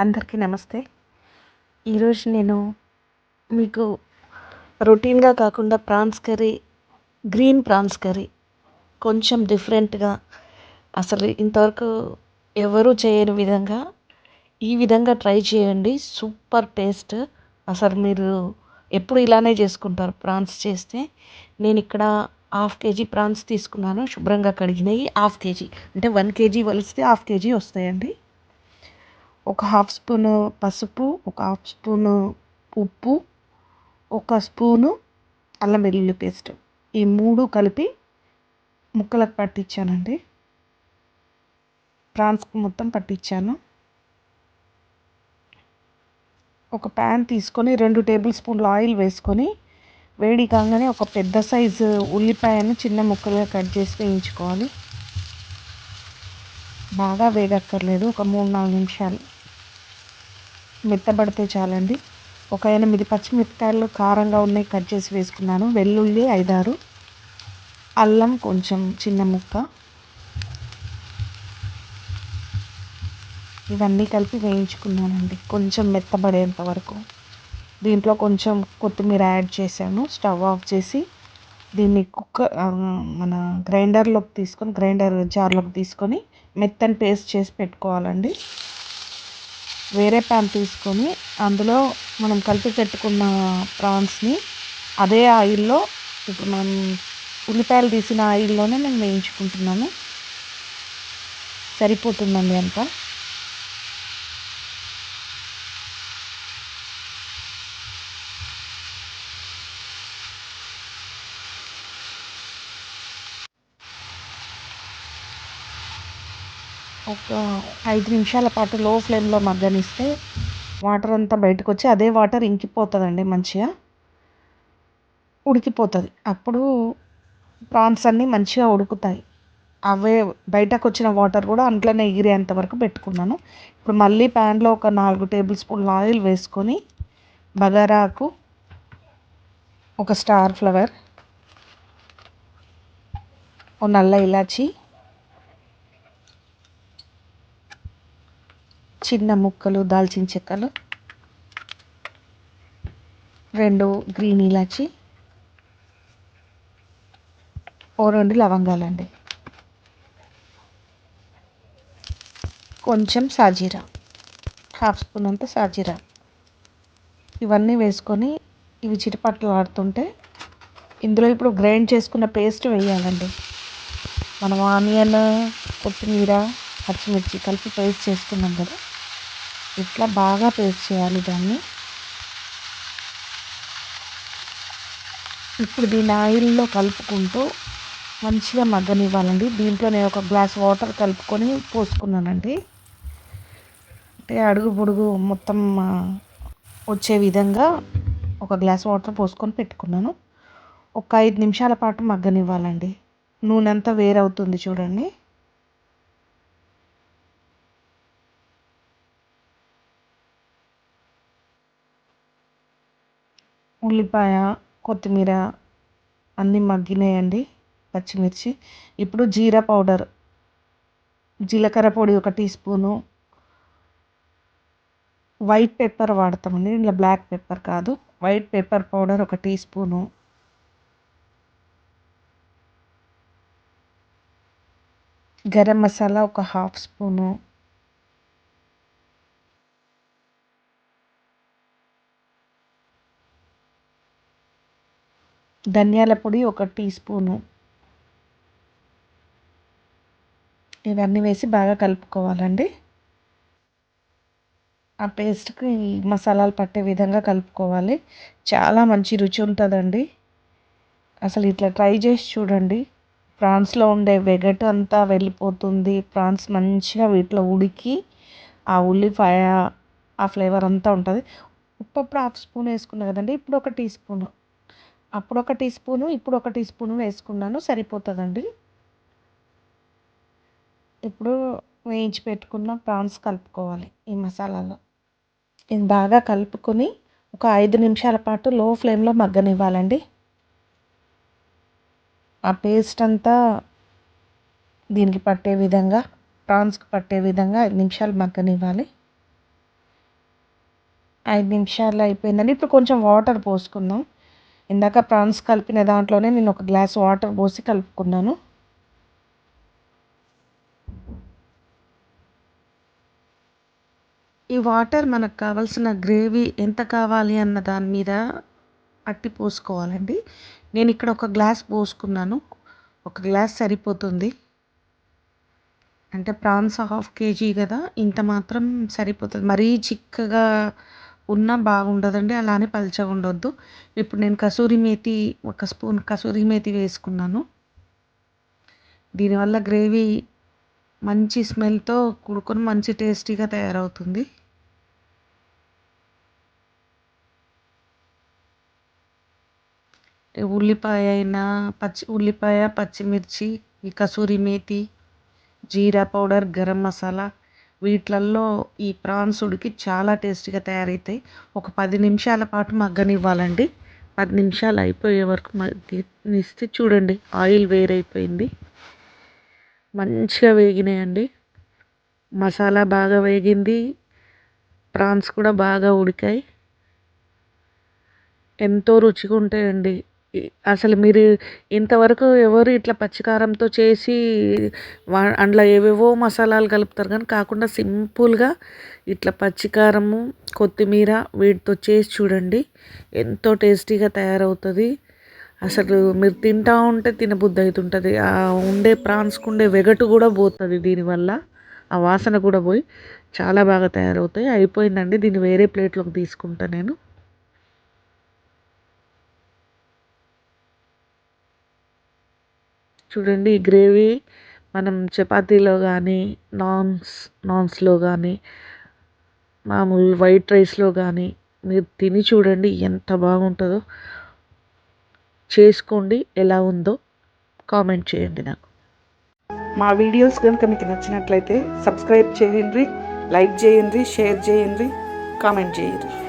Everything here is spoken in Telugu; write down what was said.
అందరికీ నమస్తే. ఈరోజు నేను మీకు రొటీన్గా కాకుండా prawns curry green prawns curry కొంచెం డిఫరెంట్గా అసలు ఇంతవరకు ఎవరూ చేయని విధంగా ఈ విధంగా ట్రై చేయండి. Super taste. అసలు మీరు ఎప్పుడు ఇలానే చేసుకుంటారు ప్రాన్స్ చేస్తే. నేను ఇక్కడ హాఫ్ కేజీ ప్రాన్స్ తీసుకున్నాను. శుభ్రంగా కడిగినవి హాఫ్ కేజీ. అంటే వన్ కేజీ వలిస్తే హాఫ్ కేజీ వస్తాయండి. ఒక హాఫ్ స్పూను పసుపు ఒక హాఫ్ స్పూను ఉప్పు ఒక స్పూను అల్లం వెల్లుల్లి పేస్ట్. ఈ మూడు కలిపి ముక్కలకు పట్టించానండి. ప్రాన్స్కి మొత్తం పట్టించాను. ఒక ప్యాన్ తీసుకొని రెండు టేబుల్ స్పూన్లు ఆయిల్ వేసుకొని వేడి కాగానే ఒక పెద్ద సైజు ఉల్లిపాయను చిన్న ముక్కలుగా కట్ చేసి వేయించుకోవాలి. బాగా వేగక్కర్లేదు. ఒక మూడు నాలుగు నిమిషాలు. మెత్తబడితే చాలండి. ఒక ఎనిమిది పచ్చిమిరపకాయలు కారంగా ఉన్నాయి కట్ చేసి వేసుకున్నాను. వెల్లుల్లి ఐదారు అల్లం కొంచెం చిన్న ముక్క. ఇవన్నీ కలిపి వేయించుకున్నానండి. కొంచెం మెత్తబడేంత వరకు. దీంట్లో కొంచెం కొత్తిమీర యాడ్ చేశాను. స్టవ్ ఆఫ్ చేసి దీన్ని కుక్కర్ మన గ్రైండర్లోకి తీసుకొని గ్రైండర్ జార్లోకి తీసుకొని మెత్తని పేస్ట్ చేసి పెట్టుకోవాలండి. వేరే ప్యాన్ తీసుకొని అందులో మనం కలిపి పెట్టుకున్న ప్రాన్స్ని అదే ఆయిల్లో ఇప్పుడు మనం ఉల్లిపాయలు తీసిన ఆయిల్లోనే నేను వేయించుకుంటున్నాను. సరిపోతుందండి అంతా? ఒక ఐదు నిమిషాల పాటు లో ఫ్లేమ్లో మగ్గనిస్తే వాటర్ అంతా బయటకు వచ్చి అదే వాటర్ ఇంకిపోతుందండి మంచిగా. ఉడికిపోతుంది. అప్పుడు ప్రాన్స్ అన్నీ మంచిగా ఉడుకుతాయి. అవే బయటకు వచ్చిన వాటర్ కూడా అంట్లోనే ఎగిరేంత వరకు పెట్టుకున్నాను. ఇప్పుడు మళ్ళీ ప్యాన్లో ఒక నాలుగు టేబుల్ స్పూన్ల ఆయిల్ వేసుకొని బగారాకు ఒక స్టార్ ఫ్లవర్ ఓ నల్ల ఇలాచి చిన్న ముక్కలు దాల్చిన చెక్కలు రెండు గ్రీన్ ఇలాచి ఓ రెండు లవంగాలండి. కొంచెం సాజీరా హాఫ్ స్పూన్ అంత సాజీరా. ఇవన్నీ వేసుకొని ఇవి చిటపట్లు ఆడుతుంటే ఇందులో ఇప్పుడు గ్రైండ్ చేసుకున్న పేస్ట్ వేయాలండి. మనం ఆనియన్ కొత్తిమీర పచ్చిమిర్చి కలిపి పేస్ట్ చేసుకున్నాం కదా. ఇట్లా బాగా పేస్ట్ చేయాలి దాన్ని. ఇప్పుడు దీన్ని ఆయిల్లో కలుపుకుంటూ మంచిగా మగ్గనివ్వాలండి. దీంట్లో నేను ఒక గ్లాస్ వాటర్ కలుపుకొని పోసుకున్నానండి. అంటే అడుగు పొడుగు మొత్తం వచ్చే విధంగా ఒక గ్లాస్ వాటర్ పోసుకొని పెట్టుకున్నాను. ఒక ఐదు నిమిషాల పాటు మగ్గనివ్వాలండి. నూనె అంతా వేరవుతుంది చూడండి. ఉల్లిపాయ కొత్తిమీర అన్నీ మగ్గినాయండి పచ్చిమిర్చి. ఇప్పుడు జీరా పౌడర్ జీలకర్ర పొడి ఒక టీ స్పూను. వైట్ పెప్పర్ వాడతామండి ఇలా బ్లాక్ పెప్పర్ కాదు. వైట్ పెప్పర్ పౌడర్ ఒక టీ స్పూను. గరం మసాలా ఒక హాఫ్ స్పూను. ధనియాల పొడి ఒక టీ స్పూను. ఇవన్నీ వేసి బాగా కలుపుకోవాలండి. ఆ పేస్ట్కి మసాలాలు పట్టే విధంగా కలుపుకోవాలి. చాలా మంచి రుచి ఉంటుందండి. అసలు ఇట్లా ట్రై చేసి చూడండి. ప్రాన్స్లో ఉండే వెగటు అంతా వెళ్ళిపోతుంది. ప్రాన్స్ మంచిగా వీటిలో ఉడికి ఆ ఉల్లిపాయ ఆ ఫ్లేవర్ అంతా ఉంటుంది. ఉప్పు అప్పుడు హాఫ్ స్పూన్ వేసుకున్నా కదండి. ఇప్పుడు ఒక టీ స్పూను. అప్పుడు ఒక టీ స్పూను ఇప్పుడు ఒక టీ స్పూను వేసుకున్నాను సరిపోతుందండి. ఇప్పుడు వేయించి పెట్టుకున్న ప్రాన్స్ కలుపుకోవాలి ఈ మసాలాలో. ఇది బాగా కలుపుకొని ఒక ఐదు నిమిషాల పాటు లో ఫ్లేమ్లో మగ్గనివ్వాలండి. ఆ పేస్ట్ అంతా దీనికి పట్టే విధంగా ప్రాన్స్కి పట్టే విధంగా ఐదు నిమిషాలు మగ్గనివ్వాలి. ఐదు నిమిషాలు అయిపోయిందండి. ఇప్పుడు కొంచెం వాటర్ పోసుకుందాం. ఇందాక ప్రాన్స్ కలిపిన దాంట్లోనే నేను ఒక గ్లాస్ వాటర్ పోసి కలుపుకున్నాను. ఈ వాటర్ మనకు కావాల్సిన గ్రేవీ ఎంత కావాలి అన్న దాని మీద పట్టి పోసుకోవాలండి. నేను ఇక్కడ ఒక గ్లాస్ పోసుకున్నాను. ఒక గ్లాస్ సరిపోతుంది. అంటే ప్రాన్స్ హాఫ్ కేజీ కదా ఇంత మాత్రం సరిపోతుంది. మరీ చిక్కగా ఉన్నా బాగుండదండి అలానే పల్చగా ఉండొద్దు. ఇప్పుడు నేను కసూరి మేతి ఒక స్పూన్ కసూరి మేతి వేసుకున్నాను. దీనివల్ల గ్రేవీ మంచి స్మెల్తో కూడుకొని మంచి టేస్టీగా తయారవుతుంది. ఉల్లిపాయ అయినా పచ్చి ఉల్లిపాయ పచ్చిమిర్చి ఈ కసూరి మేతి జీరా పౌడర్ గరం మసాలా వీటిల్లో ఈ ప్రాన్స్ ఉడికి చాలా టేస్టీగా తయారవుతాయి ఒక పది నిమిషాల పాటు మగ్గనివ్వాలండి. పది నిమిషాలు అయిపోయే వరకు మగ్గనిస్తే చూడండి ఆయిల్ వేరైపోయింది. మంచిగా వేగినాయండి. మసాలా బాగా వేగింది. ప్రాన్స్ కూడా బాగా ఉడికాయి. ఎంతో రుచిగా ఉంటాయండి అసలు మీరు ఇంతవరకు ఎవరు ఇట్లా పచ్చికారంతో చేసి వా అందులో ఏవేవో మసాలాలు కలుపుతారు కానీ కాకుండా సింపుల్గా ఇట్లా పచ్చికారము కొత్తిమీర వీటితో చేసి చూడండి. ఎంతో టేస్టీగా తయారవుతుంది. అసలు మీరు తింటా ఉంటే తినబుద్ధి అవుతుంటుంది ఆ ఉండే ప్రాన్స్కు ఉండే వెగటు కూడా పోతుంది దీనివల్ల. ఆ వాసన కూడా పోయి చాలా బాగా తయారవుతాయి. అయిపోయిందండి. దీన్ని వేరే ప్లేట్లోకి తీసుకుంటా నేను. చూడండి ఈ గ్రేవీ మనం చపాతీలో కానీ నాన్స్ నాన్స్లో కానీ మామూలు వైట్ రైస్లో కానీ మీరు తిని చూడండి ఎంత బాగుంటుందో. చేసుకోండి ఎలా ఉందో కామెంట్ చేయండి నాకు. మా వీడియోస్ కనుక మీకు నచ్చినట్లయితే సబ్స్క్రైబ్ చేయండి లైక్ చేయండి షేర్ చేయండి కామెంట్ చేయండి.